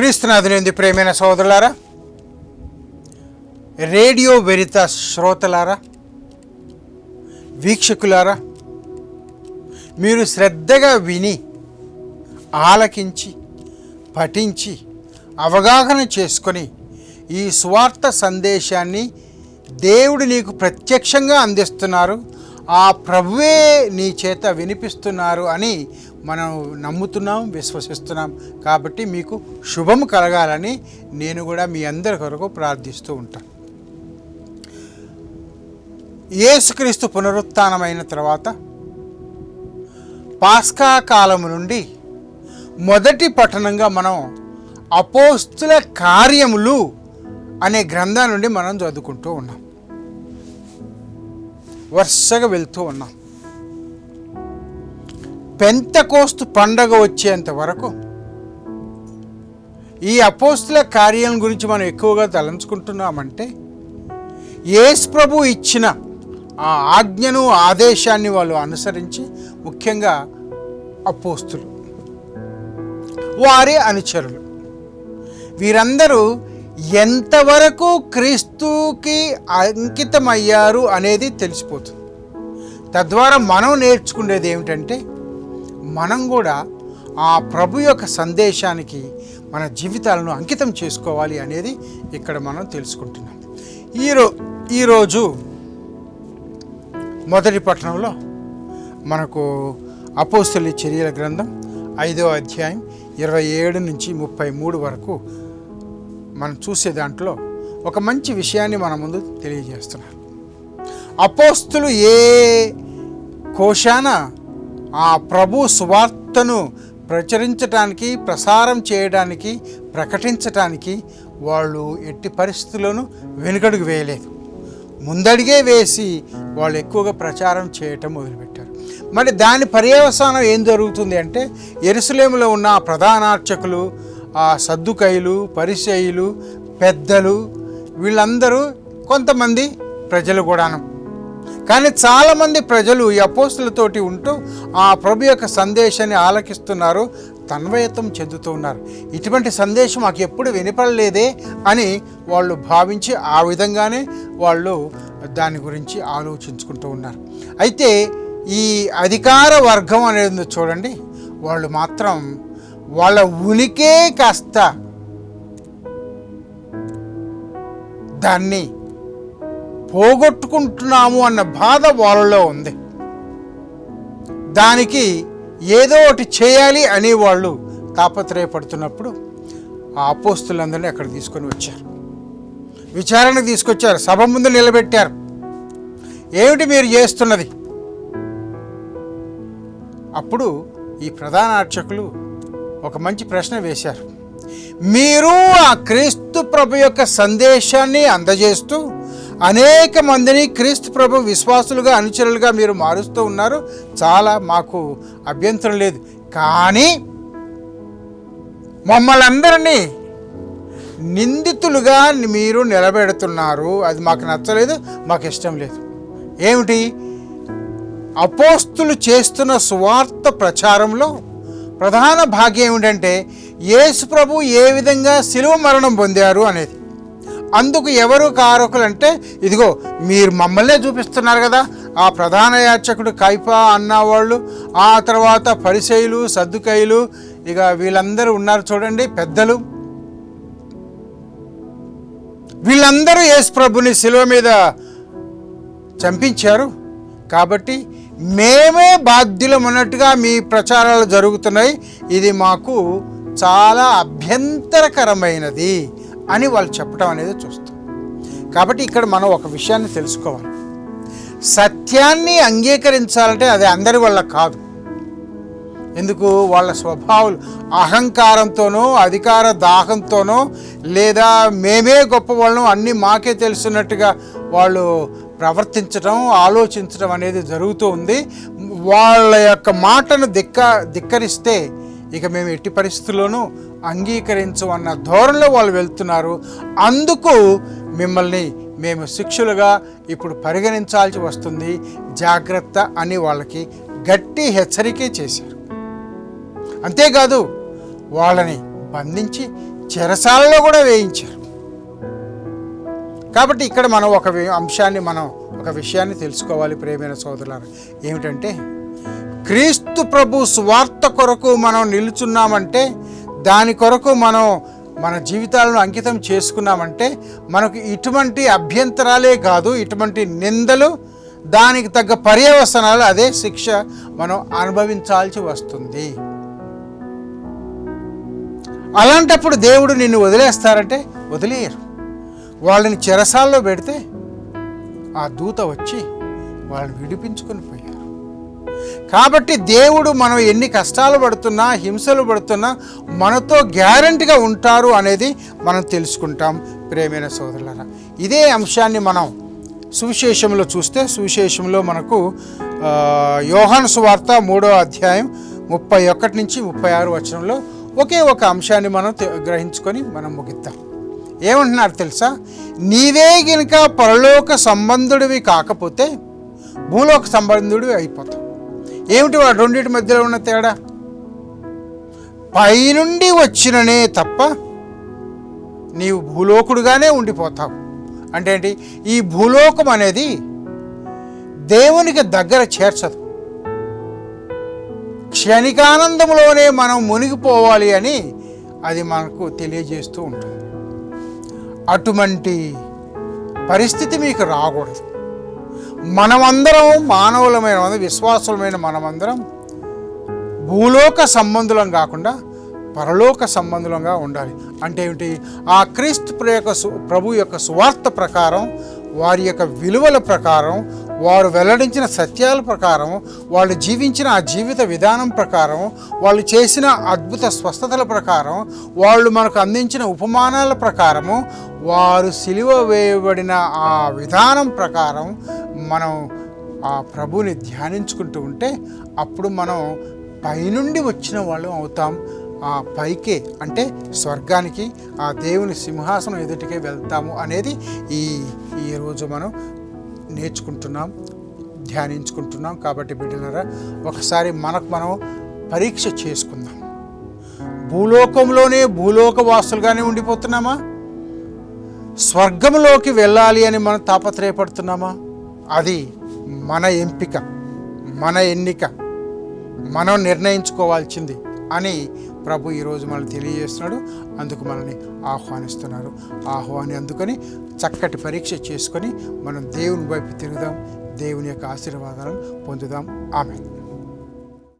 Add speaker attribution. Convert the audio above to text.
Speaker 1: క్రీస్తునాథునింది ప్రేమైన సోదరులారా రేడియో వెరిత శ్రోతలారా వీక్షకులారా మీరు శ్రద్ధగా విని ఆలకించి పఠించి అవగాహన చేసుకొని ఈ స్వార్థ సందేశాన్ని దేవుడు నీకు ప్రత్యక్షంగా అందిస్తున్నారు. ఆ ప్రభువే నీ చేత వినిపిస్తున్నారు అని మనం నమ్ముతున్నాం విశ్వసిస్తున్నాం. కాబట్టి మీకు శుభం కలగాలని నేను కూడా మీ అందరి కొరకు ప్రార్థిస్తూ ఉంటాను. యేసుక్రీస్తు పునరుత్నమైన తర్వాత పాస్కా కాలం నుండి మొదటి పఠనంగా మనం అపోస్తుల కార్యములు అనే గ్రంథం నుండి మనం చదువుకుంటూ ఉన్నాం. వరుసగా వెళ్తూ ఉన్నాం. పెంతకోస్తు పండగ వచ్చేంత వరకు ఈ అపోస్తుల కార్యం గురించి మనం ఎక్కువగా తలంచుకుంటున్నామంటే యేసు ప్రభు ఇచ్చిన ఆ ఆజ్ఞను ఆదేశాన్ని వాళ్ళు అనుసరించి ముఖ్యంగా అపోస్తులు వారి అనుచరులు. వీరందరూ ఎంతవరకు క్రీస్తుకి అంకితమయ్యారు అనేది తెలిసిపోతుంది. తద్వారా మనం నేర్చుకునేది ఏమిటంటే మనం కూడా ఆ ప్రభు యొక్క సందేశానికి మన జీవితాలను అంకితం చేసుకోవాలి అనేది ఇక్కడ మనం తెలుసుకుంటున్నాం. ఈరో ఈరోజు మొదటి పట్టణంలో మనకు అపోస్తుల చర్యల గ్రంథం ఐదో అధ్యాయం ఇరవై ఏడు నుంచి ముప్పై మూడు వరకు మనం చూసే దాంట్లో ఒక మంచి విషయాన్ని మన ముందు తెలియజేస్తున్నారు. అపోస్తులు ఏ కోశాన ఆ ప్రభు సువార్తను ప్రచురించటానికి ప్రసారం చేయడానికి ప్రకటించటానికి వాళ్ళు ఎట్టి పరిస్థితుల్లోనూ వెనుకడుగు వేయలేదు. ముందడిగే వేసి వాళ్ళు ఎక్కువగా ప్రచారం చేయటం మొదలుపెట్టారు. మరి దాని పర్యవసానం ఏం జరుగుతుంది అంటే ఎరుసలేములో ఉన్న ఆ ప్రధానార్చకులు ఆ సద్దుకైలు పరిచయులు పెద్దలు వీళ్ళందరూ కొంతమంది ప్రజలు కూడాను. కానీ చాలామంది ప్రజలు ఈ అపోస్తులతోటి ఉంటూ ఆ ప్రభు యొక్క సందేశాన్ని ఆలకిస్తున్నారు తన్వయత్వం చెందుతూ ఉన్నారు. ఇటువంటి సందేశం మాకు ఎప్పుడు వినపడలేదే అని వాళ్ళు భావించి ఆ విధంగానే వాళ్ళు దాని గురించి ఆలోచించుకుంటూ ఉన్నారు. అయితే ఈ అధికార వర్గం అనేది చూడండి వాళ్ళు మాత్రం వాళ్ళ ఉనికే కాస్త దాన్ని పోగొట్టుకుంటున్నాము అన్న బాధ వాళ్ళలో ఉంది. దానికి ఏదో ఒకటి చేయాలి అని వాళ్ళు తాపత్రయపడుతున్నప్పుడు ఆ అపోస్తులందరినీ అక్కడ తీసుకొని వచ్చారు. విచారణ తీసుకొచ్చారు. సభ ముందు నిలబెట్టారు. ఏమిటి మీరు చేస్తున్నది? అప్పుడు ఈ ప్రధాన అర్చకులు ఒక మంచి ప్రశ్న వేశారు. మీరు ఆ క్రీస్తు ప్రభు యొక్క సందేశాన్ని అందజేస్తూ అనేక మందిని క్రీస్తు ప్రభు విశ్వాసులుగా అనుచరులుగా మీరు మారుస్తూ ఉన్నారు. చాలా మాకు అభ్యంతరం లేదు. కానీ మమ్మల్ని అందరినీ నిందితులుగా మీరు నిలబెడుతున్నారు. అది మాకు నచ్చలేదు మాకు ఇష్టం లేదు. ఏమిటి? అపోస్తులు చేస్తున్న సువార్త ప్రచారంలో ప్రధాన భాగ్యం ఏమిటంటే యేసు ప్రభు ఏ విధంగా శిలువ మరణం పొందారు అనేది. అందుకు ఎవరు కారకులు అంటే ఇదిగో మీరు మమ్మల్నే చూపిస్తున్నారు కదా ఆ ప్రధాన యాచకుడు కైపా అన్నవాళ్ళు ఆ తర్వాత పరిసయులు సర్దుకైలు ఇక వీళ్ళందరూ ఉన్నారు చూడండి పెద్దలు. వీళ్ళందరూ యేసు ప్రభుని శిలువ మీద చంపించారు. కాబట్టి మేమే బాధ్యులం అన్నట్టుగా మీ ప్రచారాలు జరుగుతున్నాయి. ఇది మాకు చాలా అభ్యంతరకరమైనది అని వాళ్ళు చెప్పడం అనేది చూస్తాం. కాబట్టి ఇక్కడ మనం ఒక విషయాన్ని తెలుసుకోవాలి. సత్యాన్ని అంగీకరించాలంటే అది అందరి వల్ల కాదు. ఎందుకు? వాళ్ళ స్వభావాలు అహంకారంతోనో అధికార దాహంతోనో లేదా మేమే గొప్ప వాళ్ళం అన్నీ మాకే తెలుసున్నట్టుగా వాళ్ళు ప్రవర్తించడం ఆలోచించడం అనేది జరుగుతూ ఉంది. వాళ్ళ యొక్క మాటను ధిక్క ధిక్కరిస్తే ఇక మేము ఎట్టి పరిస్థితుల్లోనూ అంగీకరించమన్న ధోరణిలో వాళ్ళు వెళ్తున్నారు. అందుకు మిమ్మల్ని మేము శిక్షులుగా ఇప్పుడు పరిగణించాల్సి వస్తుంది. జాగ్రత్త అని వాళ్ళకి గట్టి హెచ్చరికే చేశారు. అంతేకాదు వాళ్ళని బంధించి చెరసాలలో కూడా వేయించారు. కాబట్టి ఇక్కడ మనం ఒక అంశాన్ని మనం ఒక విషయాన్ని తెలుసుకోవాలి ప్రేమైన సోదరులారా. ఏమిటంటే క్రీస్తు ప్రభు స్వార్థ కొరకు మనం నిలుచున్నామంటే దాని కొరకు మనం మన జీవితాలను అంకితం చేసుకున్నామంటే మనకు ఇటువంటి అభ్యంతరాలే కాదు ఇటువంటి నిందలు దానికి తగ్గ పర్యవసనాలు అదే శిక్ష మనం అనుభవించాల్సి వస్తుంది. అలాంటప్పుడు దేవుడు నిన్ను వదిలేస్తారంటే వదిలేయరు. వాళ్ళని చెరసాల్లో పెడితే ఆ దూత వచ్చి వాళ్ళని విడిపించుకొని పోయారు. కాబట్టి దేవుడు మనం ఎన్ని కష్టాలు పడుతున్నా హింసలు పడుతున్నా మనతో గ్యారంటీగా ఉంటారు అనేది మనం తెలుసుకుంటాం. ప్రేమైన సోదరులరా ఇదే అంశాన్ని మనం సువిశేషంలో చూస్తే సువిశేషంలో మనకు యోహాను సువార్త మూడో అధ్యాయం ముప్పై ఒకటి నుంచి ముప్పై ఆరు వచనంలో ఒకే ఒక అంశాన్ని మనం గ్రహించుకొని మనం ముగిద్దాం. ఏమంటున్నారు తెలుసా? నీవే గనుక పరలోక సంబంధుడివి కాకపోతే భూలోక సంబంధుడివి అయిపోతావు. ఏమిటి వాడు రెండింటి మధ్యలో ఉన్న తేడా? పైనుండి వచ్చిననే తప్ప నీవు భూలోకుడుగానే ఉండిపోతావు. అంటే ఏంటి? ఈ భూలోకం అనేది దేవునికి దగ్గర చేర్చదు. క్షణికానందంలోనే మనం మునిగిపోవాలి అని అది మనకు తెలియజేస్తూ ఉంటుంది. అటువంటి పరిస్థితి మీకు రాకూడదు. మనమందరం మానవులమైన విశ్వాసులమైన మనమందరం భూలోక సంబంధులం కాకుండా పరలోక సంబంధులంగా ఉండాలి. అంటే ఏమిటి? ఆ క్రీస్తు యొక్క ప్రభు యొక్క సువార్త ప్రకారం వారి యొక్క విలువల ప్రకారం వారు వెల్లడించిన సత్యాల ప్రకారం వాళ్ళు జీవించిన ఆ జీవిత విధానం ప్రకారం వాళ్ళు చేసిన అద్భుత స్వస్థతల ప్రకారం వాళ్ళు మనకు అందించిన ఉపమానాల ప్రకారము వారు సిలువ వేయబడిన ఆ విధానం ప్రకారం మనం ఆ ప్రభుని ధ్యానించుకుంటూ ఉంటే అప్పుడు మనం పైనుండి వచ్చిన వాళ్ళం అవుతాం. ఆ పైకే అంటే స్వర్గానికి ఆ దేవుని సింహాసనం ఎదుటికే వెళ్తాము అనేది ఈ ఈరోజు మనం నేర్చుకుంటున్నాం ధ్యానించుకుంటున్నాం. కాబట్టి బిడ్డలరా ఒకసారి మనకు మనం పరీక్ష చేసుకుందాం. భూలోకంలోనే భూలోక వాసులుగానే ఉండిపోతున్నామా? స్వర్గంలోకి వెళ్ళాలి అని మనం తాపత్రయపడుతున్నామా? అది మన ఎంపిక మన ఎన్నిక మనం నిర్ణయించుకోవాల్సింది అని ప్రభు ఈరోజు మనల్ని తెలియజేస్తున్నాడు. అందుకు మనల్ని ఆహ్వానిస్తున్నారు. ఆహ్వాని అందుకని చక్కటి పరీక్ష చేసుకొని మనం దేవుని వైపు తిరుగుదాం దేవుని యొక్క ఆశీర్వాదాలను పొందుదాం. ఆమె